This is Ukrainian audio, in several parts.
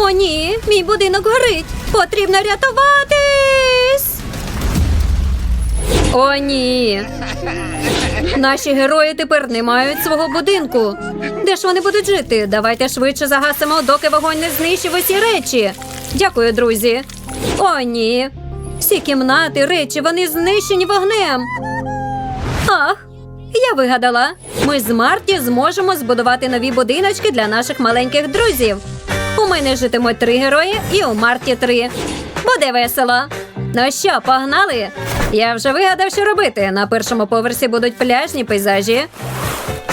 О, ні, мій будинок горить. Потрібно рятуватись. О, ні. Наші герої тепер не мають свого будинку. Де ж вони будуть жити? Давайте швидше загасимо, доки вогонь не знищив усі речі. Дякую, друзі. О, ні. Всі кімнати, речі, вони знищені вогнем. Ах, я вигадала. Ми з Марті зможемо збудувати нові будиночки для наших маленьких друзів. У мене житимуть три герої і у Марті три. Буде весело. Ну що, погнали? Я вже вигадав, що робити. На першому поверсі будуть пляжні пейзажі.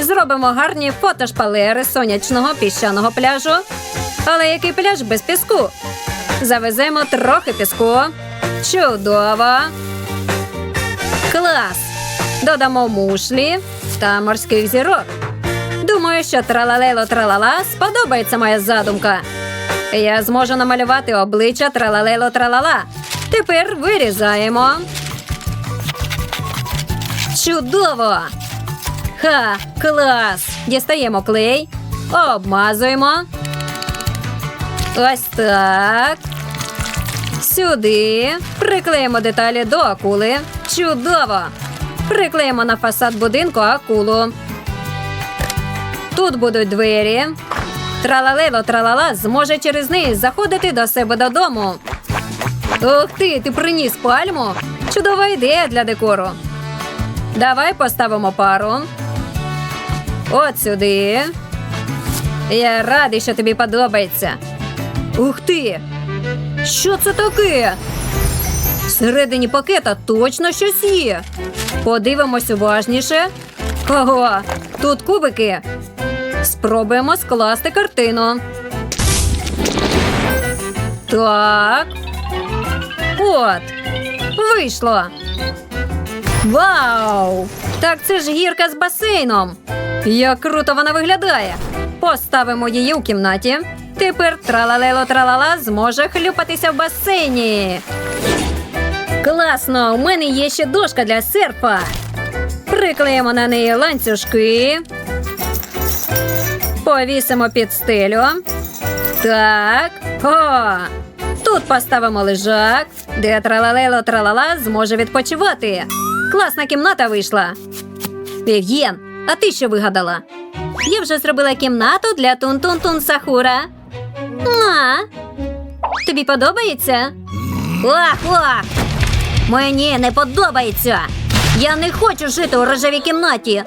Зробимо гарні фотошпалери сонячного піщаного пляжу. Але який пляж без піску? Завеземо трохи піску. Чудово. Клас! Додамо мушлі та морських зірок. Думаю, що тралалело тралала сподобається моя задумка. Я зможу намалювати обличчя тралалело тралала. Тепер вирізаємо. Чудово! Ха, клас! Дістаємо клей, обмазуємо. Ось так. Сюди. Приклеїмо деталі до акули. Чудово! Приклеїмо на фасад будинку акулу. Тут будуть двері. Тралалело тралала зможе через неї заходити до себе додому. Ух ти, ти приніс пальму. Чудова ідея для декору. Давай поставимо пару. От сюди. Я радий, що тобі подобається. Ух ти! Що це таке? Всередині пакета точно щось є. Подивимось уважніше. Ого, тут кубики. Спробуємо скласти картину. Так. От. Вийшло. Вау! Так це ж гірка з басейном. Як круто вона виглядає. Поставимо її у кімнаті. Тепер тралалело тралала зможе хлюпатися в басейні. Класно! У мене є ще дошка для серфа. Приклеїмо на неї ланцюжки. Повісимо під стелю. Так. О! Тут поставимо лежак, де тралалело тралала зможе відпочивати. Класна кімната вийшла. Вів'єн, а ти що вигадала? Я вже зробила кімнату для тун-тун-тун Сахура. А, тобі подобається? Ох, ох. Мені не подобається. Я не хочу жити у рожевій кімнаті.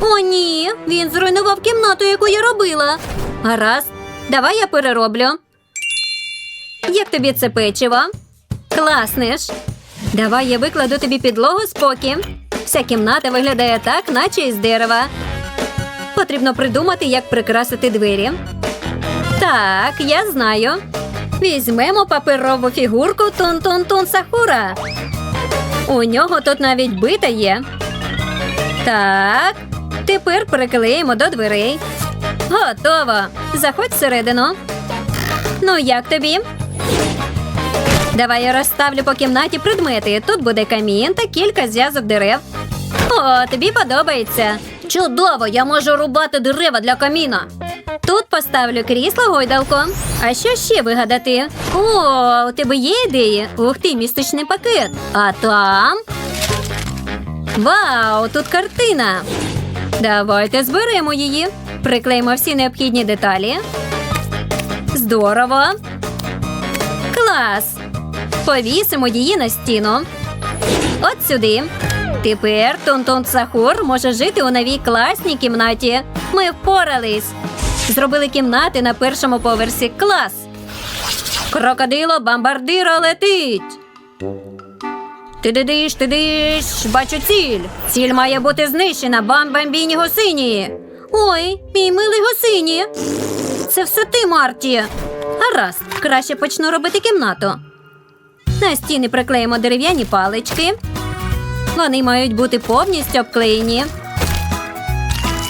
О, ні, він зруйнував кімнату, яку я робила. Гаразд, давай я перероблю. Як тобі це печиво? Класне ж. Давай я викладу тобі підлогу споки. Вся кімната виглядає так, наче із дерева. Потрібно придумати, як прикрасити двері. Так, я знаю. Візьмемо паперову фігурку Тун-Тун-Тун Сахура. У нього тут навіть бита є. Так, тепер приклеїмо до дверей. Готово. Заходь всередину. Ну, як тобі? Давай я розставлю по кімнаті предмети. Тут буде камін та кілька зв'язок дерев. О, тобі подобається. Чудово, я можу рубати дерева для каміна. Тут поставлю крісло гойдалку. А що ще вигадати? О, у тебе є ідеї? Ух ти, містичний пакет. А там. Вау, тут картина. Давайте зберемо її. Приклеїмо всі необхідні деталі. Здорово. Клас. Повісимо її на стіну. От сюди. Тепер Тун-Тун Сахур може жити у новій класній кімнаті. Ми впорались. Зробили кімнати на першому поверсі. Клас. Крокодило бомбардиро летить. Ти-ди-диш, ти-диш, бачу ціль. Ціль має бути знищена. Бам-бамбіні гусині. Ой, мій милий гусині. Це все ти, Марті. Гаразд, краще почну робити кімнату. На стіни приклеїмо дерев'яні палички. Вони мають бути повністю обклеєні.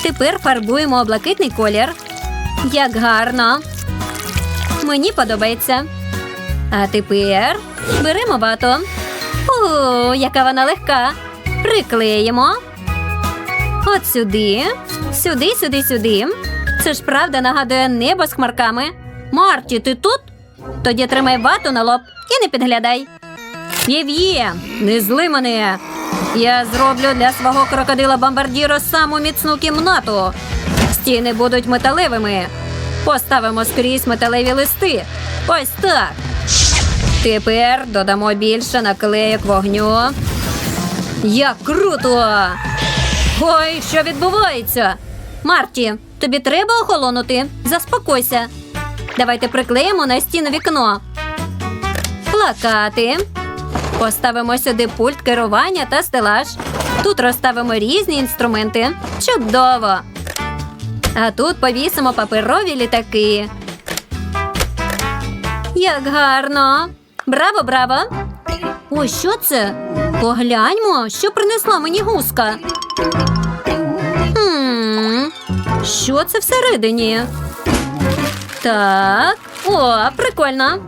Тепер фарбуємо блакитний колір. Як гарно. Мені подобається. А тепер беремо вату. О, яка вона легка. Приклеїмо. От сюди, сюди, сюди, сюди. Це ж правда нагадує небо з хмарками. Марті, ти тут? Тоді тримай вату на лоб і не підглядай. Вів'є, не зли мене. Я зроблю для свого крокодила бомбардіро саму міцну кімнату. Стіни будуть металевими. Поставимо скрізь металеві листи. Ось так. Тепер додамо більше наклеїк вогню. Як круто! Ой, що відбувається? Марті, тобі треба охолонути. Заспокойся. Давайте приклеїмо на стіну вікно. Плакати. Поставимо сюди пульт керування та стелаж. Тут розставимо різні інструменти. Чудово! А тут повісимо паперові літаки. Як гарно! Браво, браво! Ой, що це? Погляньмо, що принесла мені гуска. Хм, що це всередині? Так, о, прикольно.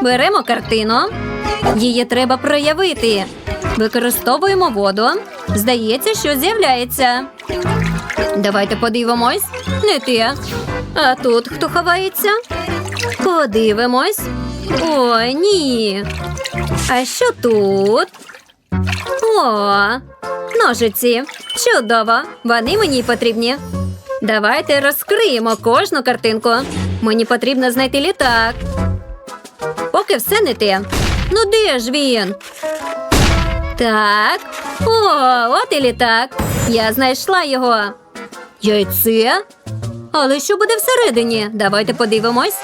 Беремо картину. Її треба проявити. Використовуємо воду. Здається, що з'являється. Давайте подивимось. Не те. А тут хто ховається? Подивимось. Ой, ні. А що тут? О, ножиці. Чудово. Вони мені потрібні. Давайте розкриємо кожну картинку. Мені потрібно знайти літак. Поки все не те. Ну де ж він? Так. О, от і літак. Я знайшла його. Яйце? Але що буде всередині? Давайте подивимось.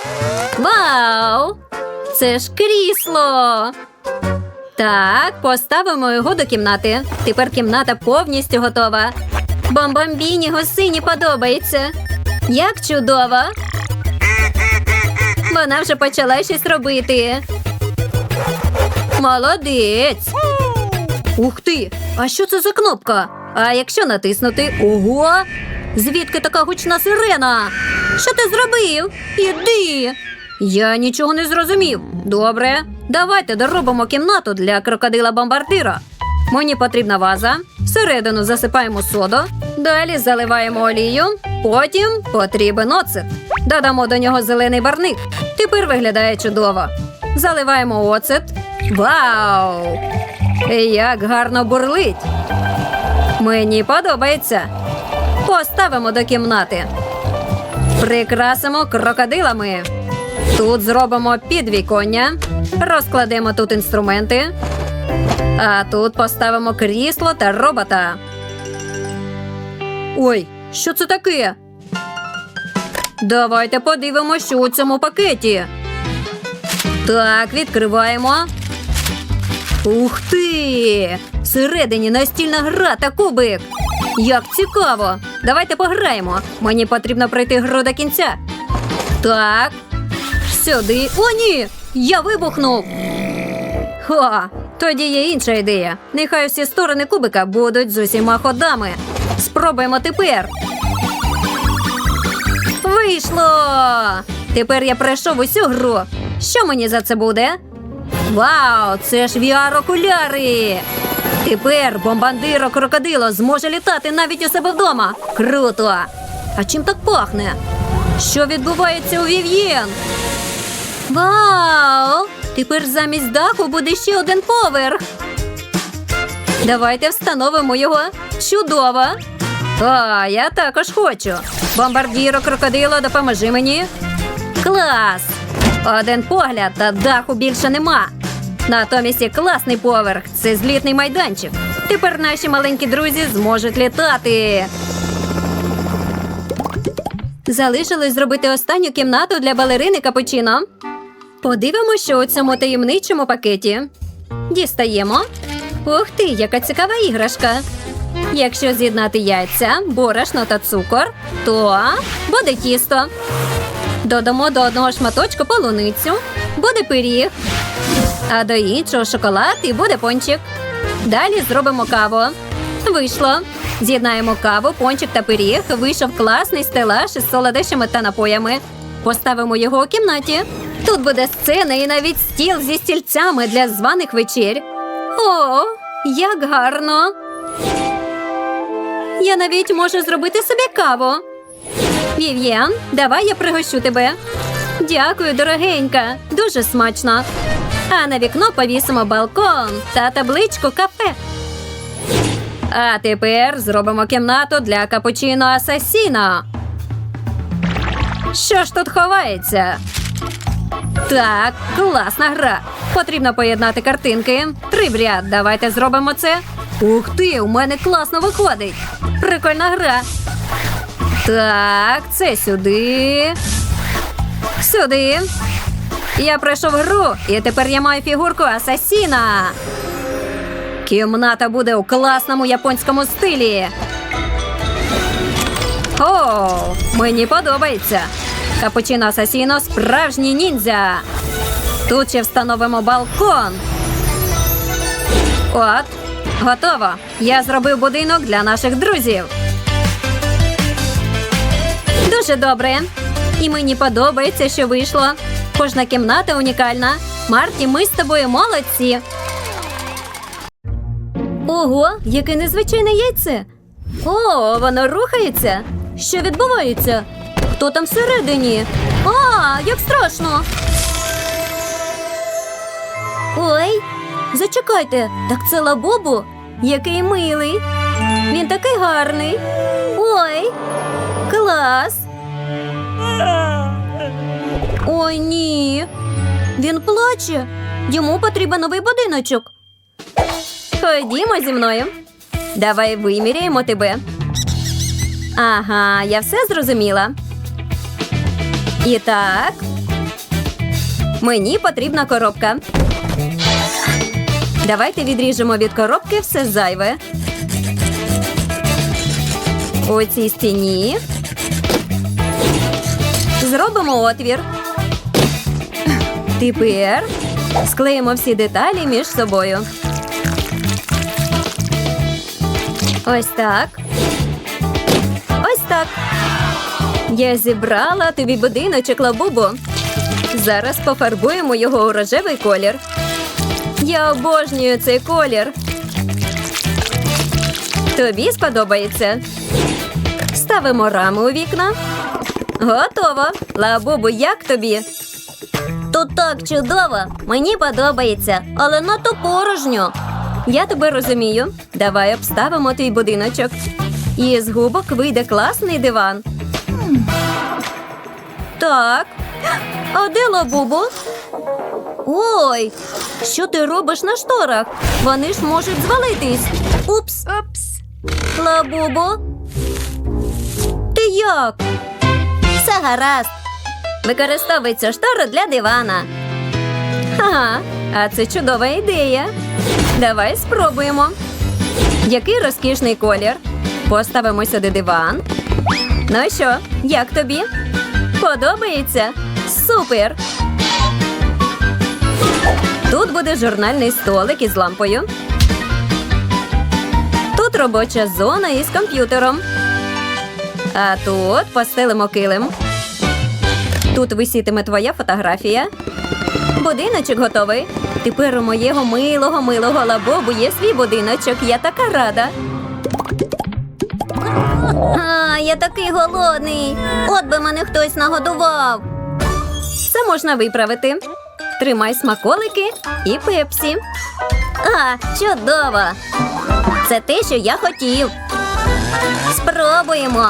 Вау! Це ж крісло. Так, поставимо його до кімнати. Тепер кімната повністю готова. Бомбамбіні госині подобається. Як чудово! Вона вже почала щось робити. Молодець. Ух ти! А що це за кнопка? А якщо натиснути? Ого! Звідки така гучна сирена? Що ти зробив? Іди. Я нічого не зрозумів. Добре, давайте доробимо кімнату для крокодила бомбардира. Мені потрібна ваза. Всередину засипаємо соду, далі заливаємо олію, потім потрібен оцет. Додамо до нього зелений барник. Тепер виглядає чудово. Заливаємо оцет. Вау! Як гарно бурлить! Мені подобається. Поставимо до кімнати. Прикрасимо крокодилами. Тут зробимо підвіконня, розкладемо тут інструменти, а тут поставимо крісло та робота. Ой, що це таке? Давайте подивимося, що у цьому пакеті. Так, відкриваємо. Ух ти! Всередині настільна гра та кубик. Як цікаво! Давайте пограємо. Мені потрібно пройти гру до кінця. Так. Сюди. О, ні! Я вибухнув. Ха! Тоді є інша ідея. Нехай всі сторони кубика будуть з усіма ходами. Спробуємо тепер. Вийшло! Тепер я пройшов усю гру. Що мені за це буде? Вау, це ж VR-окуляри! Тепер бомбандиро крокодило зможе літати навіть у себе вдома. Круто! А чим так пахне? Що відбувається у Вів'єн? Вау! Тепер замість даху буде ще один поверх. Давайте встановимо його. Чудово! А, я також хочу. Бомбардіро крокодило, допоможи мені. Клас! Один погляд, та даху більше нема. Натомість є класний поверх. Це злітний майданчик. Тепер наші маленькі друзі зможуть літати. Залишилось зробити останню кімнату для балерини капучино. Подивимося, що у цьому таємничому пакеті. Дістаємо. Ух ти, яка цікава іграшка. Якщо з'єднати яйця, борошно та цукор, то буде тісто. Додамо до одного шматочку полуницю, буде пиріг, а до іншого шоколад і буде пончик. Далі зробимо каву. Вийшло. З'єднаємо каву, пончик та пиріг. Вийшов класний стелаж із солодощами та напоями. Поставимо його у кімнаті. Тут буде сцена і навіть стіл зі стільцями для званих вечер. О, як гарно! Я навіть можу зробити собі каву. Вів'єн, давай я пригощу тебе. Дякую, дорогенька. Дуже смачно. А на вікно повісимо балкон та табличку кафе. А тепер зробимо кімнату для капучино асасіно. Що ж тут ховається? Так, класна гра. Потрібно поєднати картинки. Три в ряд. Давайте зробимо це. Ух ти, у мене класно виходить. Прикольна гра. Так, це сюди. Сюди. Я пройшов гру, і тепер я маю фігурку асасіна. Кімната буде у класному японському стилі. О, мені подобається. Капучино Асасіно справжній ніндзя. Тут ще встановимо балкон. От, готово. Я зробив будинок для наших друзів. Дуже добре. І мені подобається, що вийшло. Кожна кімната унікальна. Марті, ми з тобою молодці. Ого, яке незвичайне яйце. О, воно рухається. Що відбувається? Хто там всередині? А, як страшно. Ой, зачекайте, так це лабубу. Який милий. Він такий гарний. Ой, клас. Ой, ні. Він плаче. Йому потрібен новий будиночок. Ходімо зі мною. Давай виміряємо тебе. Ага, я все зрозуміла. І так. Мені потрібна коробка. Давайте відріжемо від коробки все зайве. У цій стіні. Зробимо отвір. Тепер склеїмо всі деталі між собою. Ось так. Ось так. Я зібрала тобі будиночок лабубу. Зараз пофарбуємо його у рожевий колір. Я обожнюю цей колір. Тобі сподобається. Ставимо раму у вікна. Готово. Лабубу, як тобі? Тут так чудово. Мені подобається, але надто порожньо. Я тебе розумію. Давай обставимо твій будиночок. І з губок вийде класний диван. Так. А де лабубу? Ой, що ти робиш на шторах? Вони ж можуть звалитись. Упс. Упс. Лабубо. Ти як? Все гаразд. Використовуй цю штору для дивана. Ага, а це чудова ідея. Давай спробуємо. Який розкішний колір. Поставимо сюди диван. Ну що, як тобі? Подобається? Супер! Тут буде журнальний столик із лампою. Тут робоча зона із комп'ютером. А тут постелимо килим. Тут висітиме твоя фотографія. Будиночок готовий. Тепер у моєго милого милого лабобу є свій будиночок. Я така рада. А, я такий голодний. От би мене хтось нагодував. Це можна виправити. Тримай смаколики і пепсі. А, чудово! Це те, що я хотів. Спробуємо.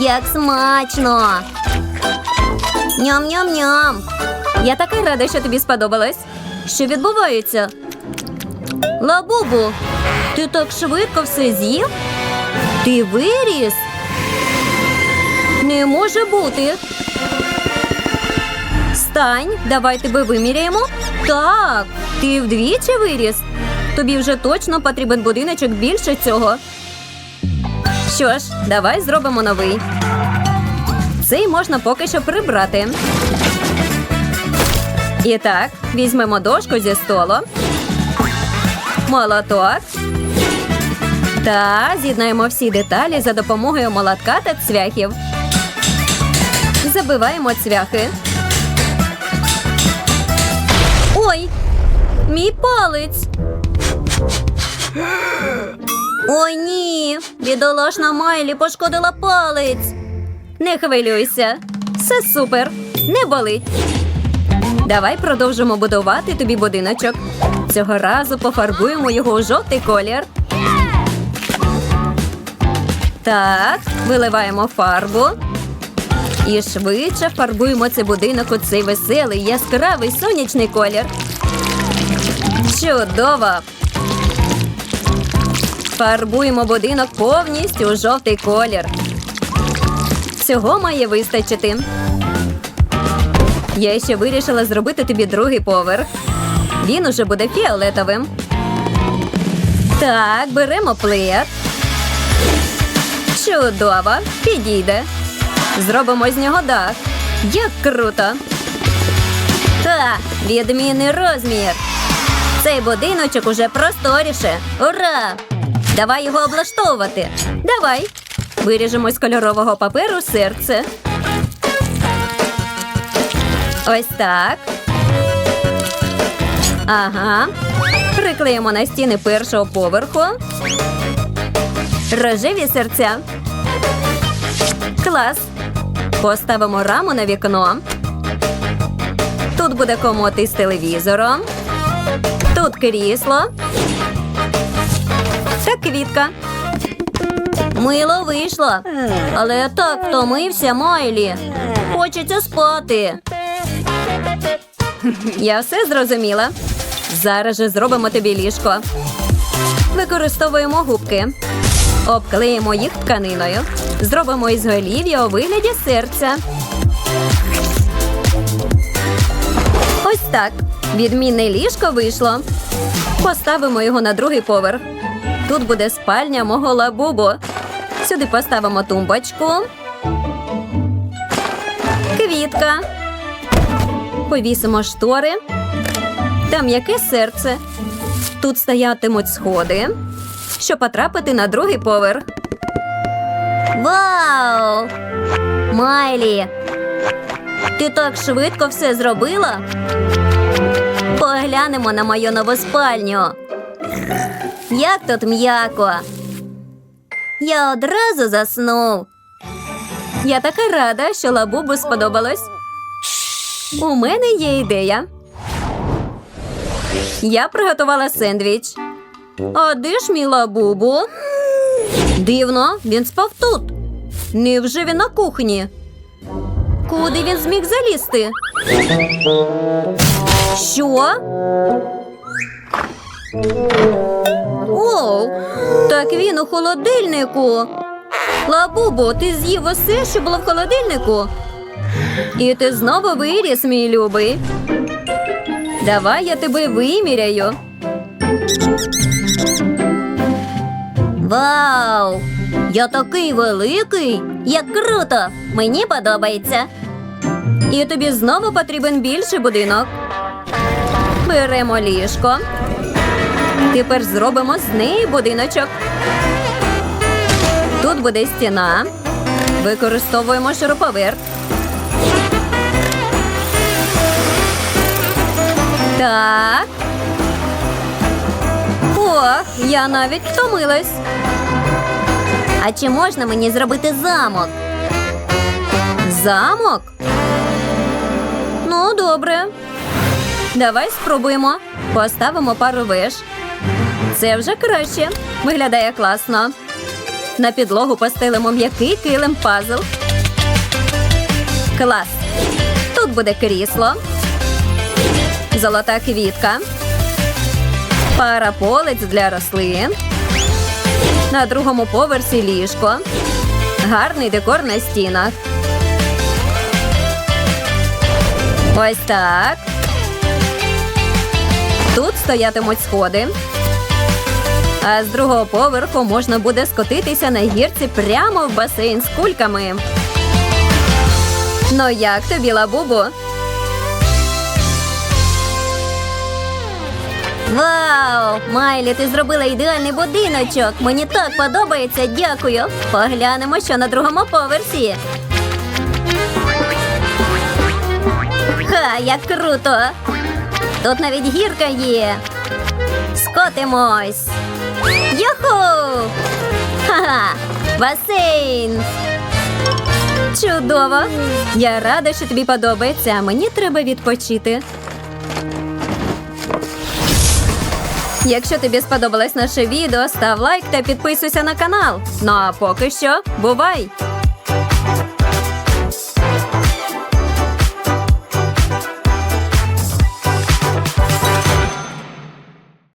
Як смачно. Ням-ням-ням. Я така рада, що тобі сподобалось. Що відбувається? Лабубу, ти так швидко все з'їв? Ти виріс? Не може бути. Стань, давай тебе виміряємо. Так, ти вдвічі виріс. Тобі вже точно потрібен будиночок більше цього. Що ж, давай зробимо новий. Цей можна поки що прибрати. І так, візьмемо дошку зі столу, молоток та з'єднаємо всі деталі за допомогою молотка та цвяхів. Забиваємо цвяхи. Ой, мій палець. Ой, ні, бідолашна Майлі пошкодила палець. Не хвилюйся, все супер. не болить. Давай продовжимо будувати тобі будиночок. Цього разу пофарбуємо його у жовтий колір. Так, виливаємо фарбу. І швидше фарбуємо цей будинок у цей веселий, яскравий сонячний колір. Чудово! Фарбуємо будинок повністю у жовтий колір. Цього має вистачити. Я ще вирішила зробити тобі другий поверх. Він уже буде фіолетовим. Так, беремо плед. Чудово, підійде. Зробимо з нього дах. Як круто! Та, відмінний розмір. Цей будиночок уже просторіше. Ура! Давай його облаштовувати. Давай. Виріжемо з кольорового паперу серце. Ось так. Ага. Приклеїмо на стіни першого поверху. Рожеві серця. Клас. Поставимо раму на вікно. Тут буде комод із телевізором. Тут крісло. Та квітка. Мило вийшло. Але я так втомився, Майлі. Хочеться спати. Я все зрозуміла. Зараз же зробимо тобі ліжко. Використовуємо губки. Обклеїмо їх тканиною. Зробимо із голів'я у вигляді серця. Ось так. Відмінне ліжко вийшло. Поставимо його на другий поверх. Тут буде спальня мого лабубу. Сюди поставимо тумбочку. Квітка. Повісимо штори. Там яке серце. Тут стоятимуть сходи, щоб потрапити на другий поверх. Вау! Майлі! Ти так швидко все зробила? Поглянемо на мою нову спальню. Як тут м'яко. Я одразу заснув. Я така рада, що лабубу сподобалось. У мене є ідея. Я приготувала сендвіч. А де ж мій лабубу? Дивно, він спав тут. Невже він на кухні? Куди він зміг залізти? Що? Оу, так він у холодильнику. Лабубо, ти з'їв усе, що було в холодильнику? І ти знову виріс, мій любий. Давай я тебе виміряю. Вау! Я такий великий! Як круто! Мені подобається. І тобі знову потрібен більший будинок. Беремо ліжко. Тепер зробимо з неї будиночок. Тут буде стіна. Використовуємо шуруповерт. Так. Ох, я навіть втомилась. А чи можна мені зробити замок? Замок? Ну, добре. Давай спробуємо. Поставимо пару веж. Це вже краще. Виглядає класно. На підлогу постелимо м'який килим пазл. Клас. Тут буде крісло. Золота квітка. Пара полиць для рослин. На другому поверсі ліжко. Гарний декор на стінах. Ось так. Тут стоятимуть сходи. А з другого поверху можна буде скотитися на гірці прямо в басейн з кульками. Ну як тобі, лабубу? Вау! Майлі, ти зробила ідеальний будиночок. Мені так подобається, дякую. Поглянемо, що на другому поверсі. Ха, як круто! Тут навіть гірка є. Скотимось. Юху! Ха-ха! Басейн! Чудово! Я рада, що тобі подобається, а мені треба відпочити. Якщо тобі сподобалось наше відео, став лайк та підписуйся на канал. Ну а поки що, бувай!